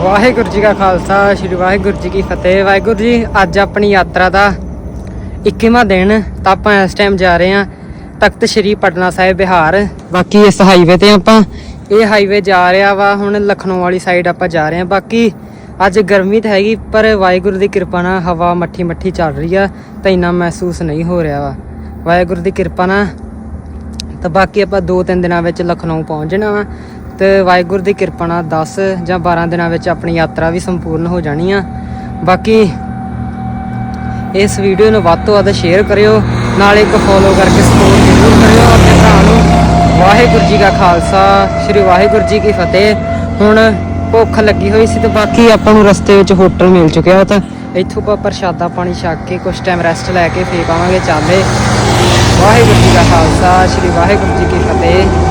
ਵਾਹਿਗੁਰੂ ਜੀ ਕਾ ਖਾਲਸਾ, ਸ੍ਰੀ ਵਾਹਿਗੁਰੂ ਜੀ ਕੀ ਫਤਿਹ। ਵਾਹਿਗੁਰੂ ਜੀ, ਅੱਜ ਆਪਣੀ ਯਾਤਰਾ ਦਾ 21ਵਾਂ ਦਿਨ ਤਾਂ ਆਪਾਂ ਇਸ ਟਾਈਮ ਜਾ ਰਹੇ ਹਾਂ ਤਖਤ ਸ੍ਰੀ ਪਟਨਾ ਸਾਹਿਬ ਬਿਹਾਰ। ਬਾਕੀ ਇਸ ਹਾਈਵੇ ਤੇ ਆਪਾਂ, ਇਹ ਹਾਈਵੇ ਜਾ ਰਿਹਾ ਵਾ, ਹੁਣ ਲਖਨਊ ਵਾਲੀ ਸਾਈਡ ਆਪਾਂ ਜਾ ਰਹੇ ਹਾਂ। ਬਾਕੀ ਅੱਜ ਗਰਮੀ ਤਾਂ ਹੈਗੀ, ਪਰ ਵਾਹਿਗੁਰੂ ਦੀ ਕਿਰਪਾ ਨਾਲ ਹਵਾ ਮੱਠੀ ਮੱਠੀ ਚੱਲ ਰਹੀ ਆ, ਤਾਂ ਇੰਨਾ ਮਹਿਸੂਸ ਨਹੀਂ ਹੋ ਰਿਹਾ ਵਾ। ਵਾਹਿਗੁਰੂ ਦੀ ਕਿਰਪਾ ਨਾਲ ਤਾਂ ਬਾਕੀ ਆਪਾਂ 2-3 ਦਿਨਾਂ ਵਿੱਚ ਲਖਨਊ ਪਹੁੰਚ ਜਾਣਾ ਵਾ। ਤੇ ਵਾਹਿਗੁਰੂ ਦੀ ਕਿਰਪਾ ਨਾਲ 10 ਜਾਂ 12 ਦਿਨਾਂ ਵਿੱਚ ਆਪਣੀ ਯਾਤਰਾ ਵੀ ਸੰਪੂਰਨ ਹੋ ਜਾਣੀ ਆ। ਬਾਕੀ ਇਸ ਵੀਡੀਓ ਨੂੰ ਵੱਧ ਤੋਂ ਵੱਧ ਸ਼ੇਅਰ ਕਰਿਓ, ਨਾਲ ਇੱਕ ਫੋਲੋ ਕਰਕੇ ਸਪੋਰਟ ਜ਼ਰੂਰ ਕਰਿਓ ਆਪਣੇ ਭਰਾ ਨੂੰ। ਵਾਹਿਗੁਰੂ ਜੀ ਕਾ ਖਾਲਸਾ, ਸ੍ਰੀ ਵਾਹਿਗੁਰੂ ਜੀ ਕੀ ਫਤਿਹ। ਹੁਣ ਭੁੱਖ ਲੱਗੀ ਹੋਈ ਸੀ ਤੇ ਬਾਕੀ ਆਪਾਂ ਨੂੰ ਰਸਤੇ ਵਿੱਚ ਹੋਟਲ ਮਿਲ ਚੁੱਕਿਆ ਤਾਂ। ਇੱਥੋਂ ਆਪਾਂ ਪ੍ਰਸ਼ਾਦਾ ਪਾਣੀ ਛਕ ਕੇ ਕੁਝ ਟਾਈਮ ਰੈਸਟ ਲੈ ਕੇ ਫੇਰ ਪਾਵਾਂਗੇ ਚਾਲੇ ਵਾਹਿਗੁਰੂ ਜੀ ਕਾ ਖਾਲਸਾ, ਸ੍ਰੀ ਵਾਹਿਗੁਰੂ ਜੀ ਕੀ ਫਤਿਹ।